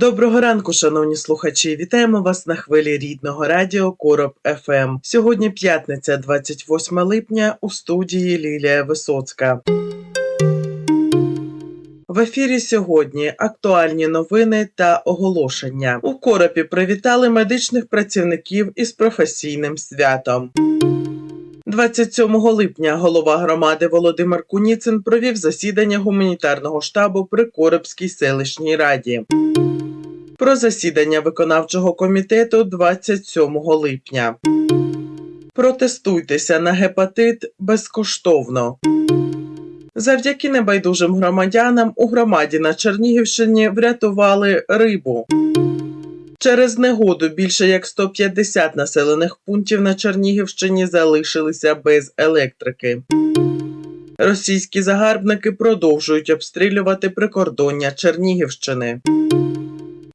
Доброго ранку, шановні слухачі. Вітаємо вас на хвилі рідного радіо Короб ФМ. Сьогодні п'ятниця, 28 липня, у студії Лілія Висоцька. В ефірі сьогодні актуальні новини та оголошення. У коропі привітали медичних працівників із професійним святом. 27 липня голова громади Володимир Куніцин провів засідання гуманітарного штабу при Коробській селищній раді. Про засідання виконавчого комітету 27 липня. Протестуйтеся на гепатит безкоштовно. Завдяки небайдужим громадянам у громаді на Чернігівщині врятували рибу. Через негоду більше як 150 населених пунктів на Чернігівщині залишилися без електрики. Російські загарбники продовжують обстрілювати прикордоння Чернігівщини.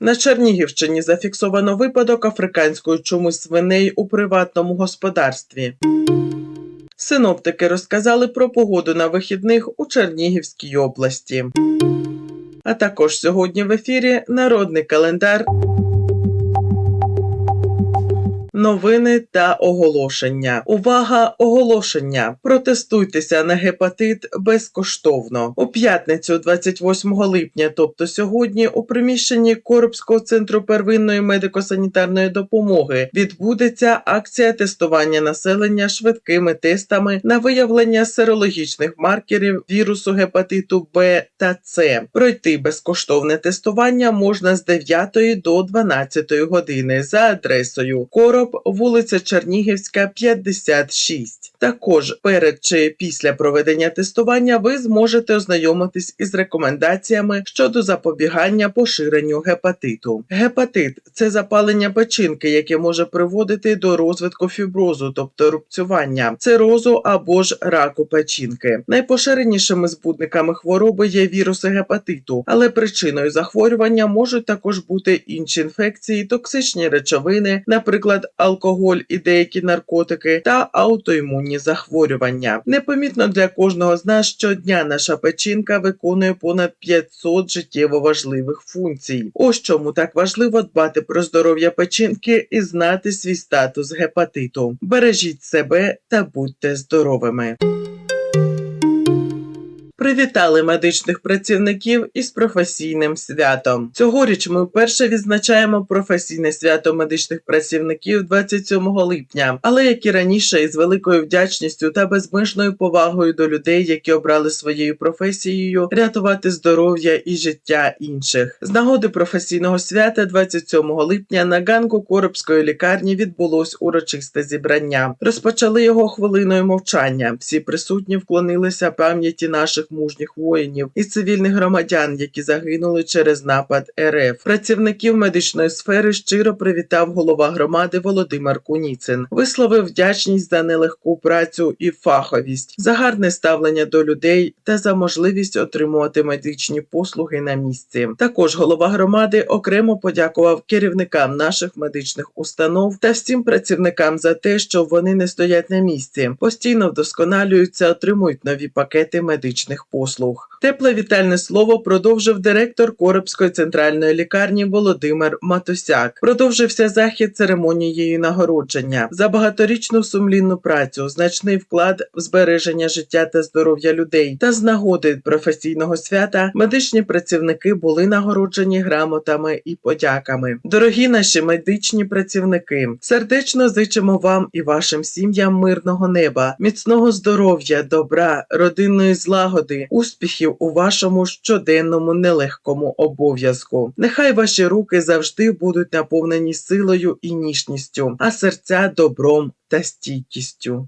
На Чернігівщині зафіксовано випадок африканської чуми свиней у приватному господарстві. Синоптики розказали про погоду на вихідних у Чернігівській області. А також сьогодні в ефірі народний календар. Новини та оголошення. Увага! Оголошення! Протестуйтеся на гепатит безкоштовно. У п'ятницю, 28 липня, тобто сьогодні, у приміщенні Коробського центру первинної медико-санітарної допомоги відбудеться акція тестування населення швидкими тестами на виявлення серологічних маркерів вірусу гепатиту Б та С. Пройти безкоштовне тестування можна з 9 до 12 години за адресою Короб вулиця Чернігівська, 56. Також перед чи після проведення тестування ви зможете ознайомитись із рекомендаціями щодо запобігання поширенню гепатиту. Гепатит це запалення печінки, яке може приводити до розвитку фіброзу, тобто рубцювання, цирозу або ж раку печінки. Найпоширенішими збудниками хвороби є віруси гепатиту, але причиною захворювання можуть також бути інші інфекції, токсичні речовини, наприклад, алкоголь і деякі наркотики та аутоімунні захворювання. Непомітно для кожного з нас щодня наша печінка виконує понад 500 життєво важливих функцій. Ось чому так важливо дбати про здоров'я печінки і знати свій статус гепатиту. Бережіть себе та будьте здоровими. Привітали медичних працівників із професійним святом. Цьогоріч ми вперше відзначаємо професійне свято медичних працівників 27 липня, але як і раніше, із великою вдячністю та безмежною повагою до людей, які обрали своєю професією рятувати здоров'я і життя інших. З нагоди професійного свята 27 липня на ганку Коробської лікарні відбулось урочисте зібрання. Розпочали його хвилиною мовчання. Всі присутні вклонилися пам'яті наших мужніх воїнів і цивільних громадян, які загинули через напад РФ. Працівників медичної сфери щиро привітав голова громади Володимир Куніцин. Висловив вдячність за нелегку працю і фаховість, за гарне ставлення до людей та за можливість отримувати медичні послуги на місці. Також голова громади окремо подякував керівникам наших медичних установ та всім працівникам за те, що вони не стоять на місці, постійно вдосконалюються, отримують нові пакети медичних послуг. Тепле вітальне слово продовжив директор Коробської центральної лікарні Володимир Матосяк. Продовжився захід церемонією нагородження за багаторічну сумлінну працю, значний вклад в збереження життя та здоров'я людей. Та з нагоди професійного свята медичні працівники були нагороджені грамотами і подяками. Дорогі наші медичні працівники, сердечно зичимо вам і вашим сім'ям мирного неба, міцного здоров'я, добра, родинної злагоди, успіхів у вашому щоденному нелегкому обов'язку. Нехай ваші руки завжди будуть наповнені силою і ніжністю, а серця добром та стійкістю.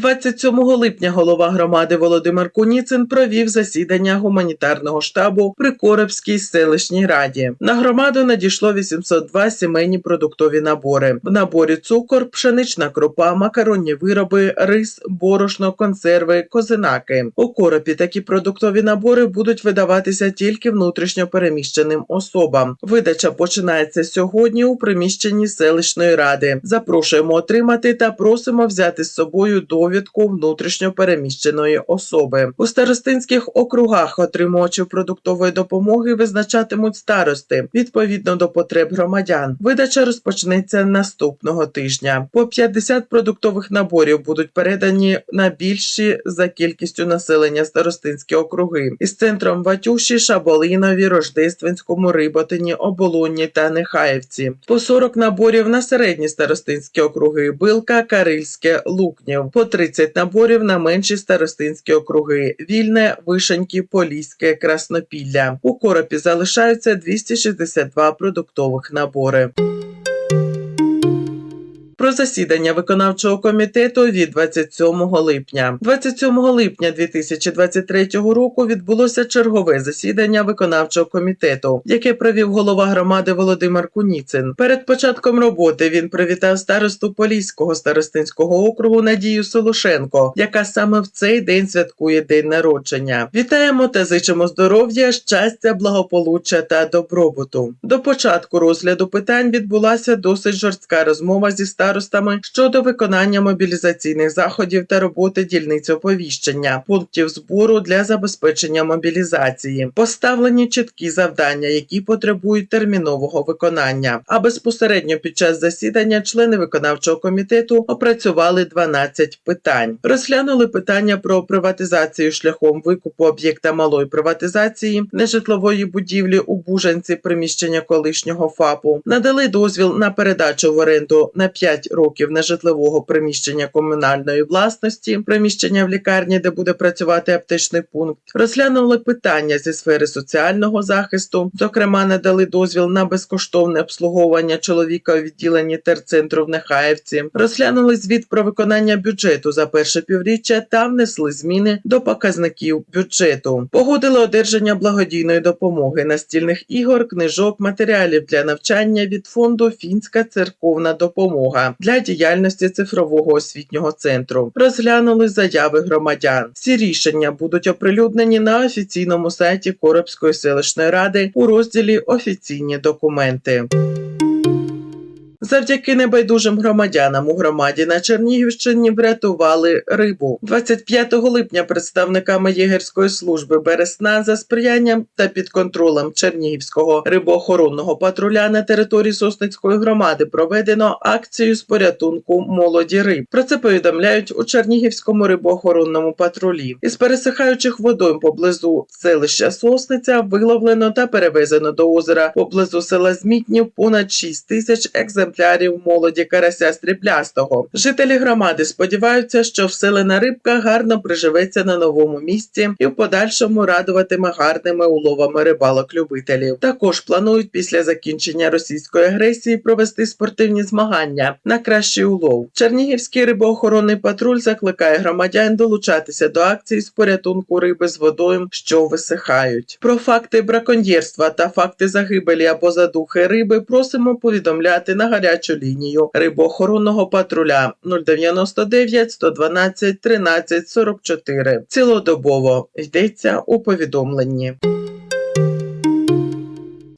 27 липня голова громади Володимир Куніцин провів засідання гуманітарного штабу при Коробській селищній раді. На громаду надійшло 802 сімейні продуктові набори. В наборі цукор, пшенична крупа, макаронні вироби, рис, борошно, консерви, козинаки. У коропі такі продуктові набори будуть видаватися тільки внутрішньо переміщеним особам. Видача починається сьогодні у приміщенні селищної ради. Запрошуємо отримати та просимо взяти з собою довідку внутрішньо переміщеної особи. У старостинських округах отримувачів продуктової допомоги визначатимуть старости відповідно до потреб громадян. Видача розпочнеться наступного тижня. По 50 продуктових наборів будуть передані на більші за кількістю населення старостинські округи із центром Ватюші, Шаболинові, Рождественському, Риботині, Оболонні та Нехаївці. По 40 наборів на середні старостинські округи Билка, Карильське, Лукнів. По 30 наборів на менші старостинські округи Вільне, Вишеньки, Поліське, Краснопілля. У коропі залишаються 262 продуктових набори. Засідання виконавчого комітету від 27 липня. 27 липня 2023 року відбулося чергове засідання виконавчого комітету, яке провів голова громади Володимир Куніцин. Перед початком роботи він привітав старосту Поліського старостинського округу Надію Солошенко, яка саме в цей день святкує день народження. Вітаємо та зичимо здоров'я, щастя, благополуччя та добробуту. До початку розгляду питань відбулася досить жорстка розмова зі старостами щодо виконання мобілізаційних заходів та роботи дільниць оповіщення, пунктів збору для забезпечення мобілізації, поставлені чіткі завдання, які потребують термінового виконання. А безпосередньо під час засідання члени виконавчого комітету опрацювали 12 питань. Розглянули питання про приватизацію шляхом викупу об'єкта малої приватизації нежитлової будівлі у Бужанці приміщення колишнього ФАПу, надали дозвіл на передачу в оренду на 5 років нежитлового приміщення комунальної власності, приміщення в лікарні, де буде працювати аптечний пункт. Розглянули питання зі сфери соціального захисту. Зокрема, надали дозвіл на безкоштовне обслуговування чоловіка у відділенні терцентру в Нехаївці. Розглянули звіт про виконання бюджету за перше півріччя та внесли зміни до показників бюджету. Погодили одержання благодійної допомоги настільних ігор, книжок, матеріалів для навчання від фонду Фінська церковна допомога для діяльності цифрового освітнього центру. Розглянули заяви громадян. Всі рішення будуть оприлюднені на офіційному сайті Коробської селищної ради у розділі Офіційні документи. Завдяки небайдужим громадянам у громаді на Чернігівщині врятували рибу. 25 липня представниками єгерської служби Бересна за сприянням та під контролем Чернігівського рибоохоронного патруля на території Сосницької громади проведено акцію з порятунку молоді риб. Про це повідомляють у Чернігівському рибоохоронному патрулі. Із пересихаючих водойм поблизу селища Сосниця виловлено та перевезено до озера поблизу села Змітнів понад 6 тисяч екземплярів молоді карася стріблястого. Жителі громади сподіваються, що вселена рибка гарно приживеться на новому місці і в подальшому радуватиме гарними уловами рибалок-любителів. Також планують після закінчення російської агресії провести спортивні змагання на кращий улов. Чернігівський рибоохоронний патруль закликає громадян долучатися до акції з порятунку риби з водою, що висихають. Про факти браконьєрства та факти загибелі або задухи риби просимо повідомляти на гарячу лінію рибоохоронного патруля 099 112 13 44. Цілодобово йдеться у повідомленні.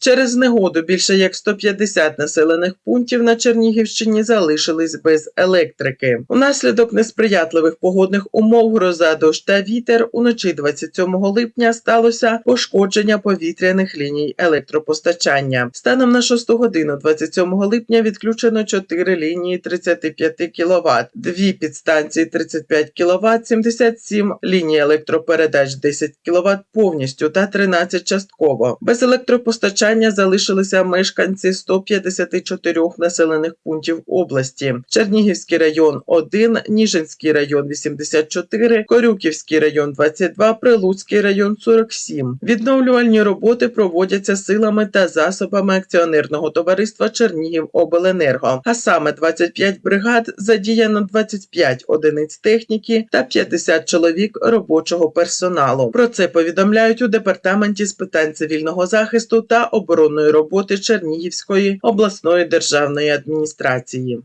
Через негоду більше як 150 населених пунктів на Чернігівщині залишились без електрики. Унаслідок несприятливих погодних умов, гроза дощ та вітер уночі 27 липня сталося пошкодження повітряних ліній електропостачання. Станом на 6 годину 27 липня відключено 4 лінії 35 кВт, дві підстанції 35 кВт, 77 ліній електропередач 10 кВт повністю та 13 частково. Без електропостачання питання залишилися мешканці 154 населених пунктів області: Чернігівський район 1, Ніжинський район 84, Корюківський район 22, Прилуцький район 47. Відновлювальні роботи проводяться силами та засобами акціонерного товариства Чернігівобленерго, а саме 25 бригад задіяно 25 одиниць техніки та 50 чоловік робочого персоналу. Про це повідомляють у департаменті з питань цивільного захисту та оборонної роботи Чернігівської обласної державної адміністрації.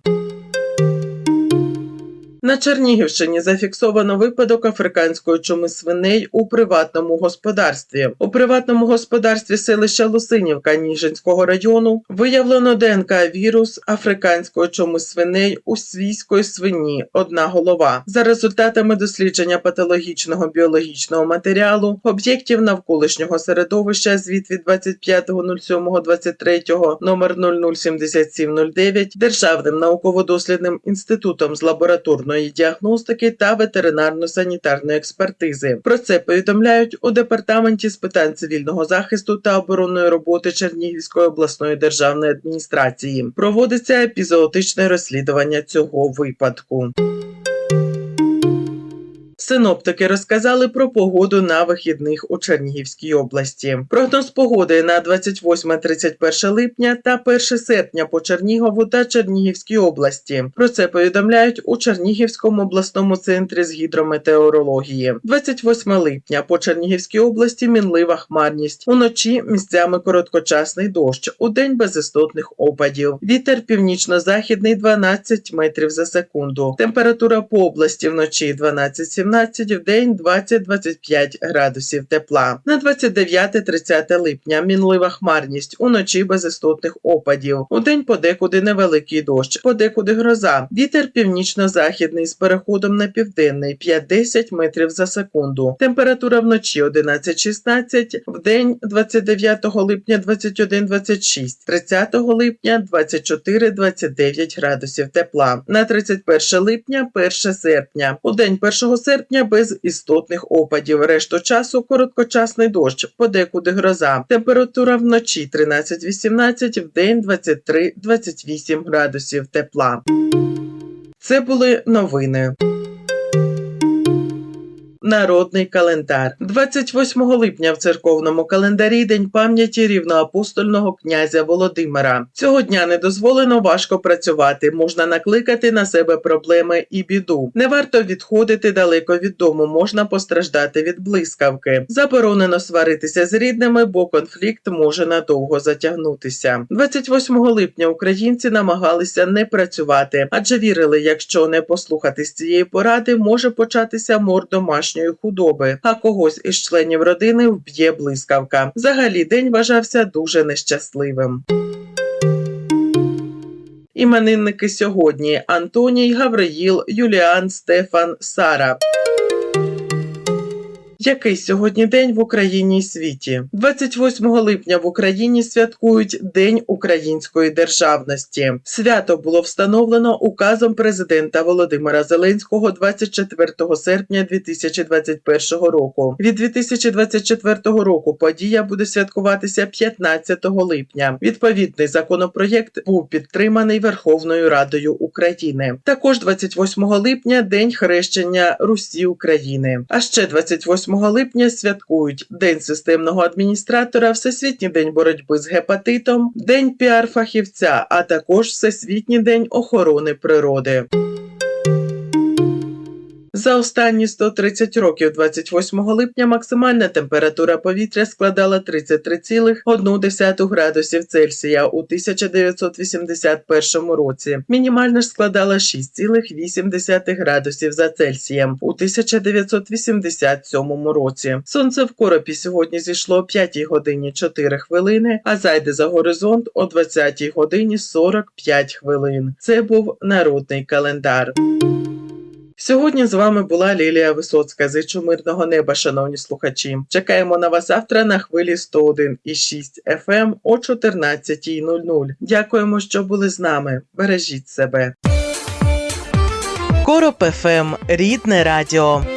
На Чернігівщині зафіксовано випадок африканської чуми свиней у приватному господарстві. У приватному господарстві селища Лусинівка Ніжинського району виявлено ДНК вірус африканської чуми свиней у свійської свині. Одна голова. За результатами дослідження патологічного біологічного матеріалу об'єктів навколишнього середовища звіт від 25.07.23 номер 007709 Державним науково-дослідним інститутом з лабораторної діагностики та ветеринарно-санітарної експертизи. Про це повідомляють у департаменті з питань цивільного захисту та оборонної роботи Чернігівської обласної державної адміністрації. Проводиться епізоотичне розслідування цього випадку. Синоптики розказали про погоду на вихідних у Чернігівській області. Прогноз погоди на 28-31 липня та 1 серпня по Чернігову та Чернігівській області. Про це повідомляють у Чернігівському обласному центрі з гідрометеорології. 28 липня по Чернігівській області мінлива хмарність. Уночі місцями короткочасний дощ. У день без істотних опадів. Вітер північно-західний 12 метрів за секунду. Температура по області вночі 12-17 в день 20-25 градусів тепла. На 29-30 липня мінлива хмарність, уночі без істотних опадів. У день подекуди невеликий дощ, подекуди гроза. Вітер північно-західний з переходом на південний 5-10 метрів за секунду. Температура вночі 11-16, в день 29 липня 21-26, 30 липня 24-29 градусів тепла. На 31 липня 1 серпня. У день 1 серпня серпня без істотних опадів. Решту часу короткочасний дощ, подекуди гроза. Температура вночі 13-18, в день 23-28 градусів тепла. Це були новини. Народний календар 28 липня в церковному календарі День пам'яті рівноапостольного князя Володимира. Цього дня не дозволено важко працювати, можна накликати на себе проблеми і біду. Не варто відходити далеко від дому, можна постраждати від блискавки. Заборонено сваритися з рідними, бо конфлікт може надовго затягнутися. 28 липня українці намагалися не працювати, адже вірили, якщо не послухатись цієї поради, може початися мор домашнього домашньої худоби, а когось із членів родини вб'є блискавка. Взагалі день вважався дуже нещасливим. Іменинники сьогодні Антоній, Гавриїл, Юліан, Стефан, Сара. Який сьогодні день в Україні і світі? 28 липня в Україні святкують День української державності. Свято було встановлено указом президента Володимира Зеленського 24 серпня 2021 року. Від 2024 року подія буде святкуватися 15 липня. Відповідний законопроєкт був підтриманий Верховною Радою України. Також 28 липня день хрещення Русі України. А ще 28 липня святкують День системного адміністратора, Всесвітній день боротьби з гепатитом, День піар-фахівця, а також Всесвітній день охорони природи. За останні 130 років, 28 липня, максимальна температура повітря складала 33,1 градусів Цельсія у 1981 році. Мінімальна ж складала 6,8 градусів за Цельсієм у 1987 році. Сонце в коропі сьогодні зійшло о 5 годині 4 хвилини, а зайде за горизонт о 20 годині 45 хвилин. Це був народний календар. Сьогодні з вами була Лілія Висоцька. Зичу мирного неба, шановні слухачі. Чекаємо на вас завтра на хвилі 101,6 FM ем о 14.00. Дякуємо, що були з нами. Бережіть себе. Короб ФМ. Рідне радіо.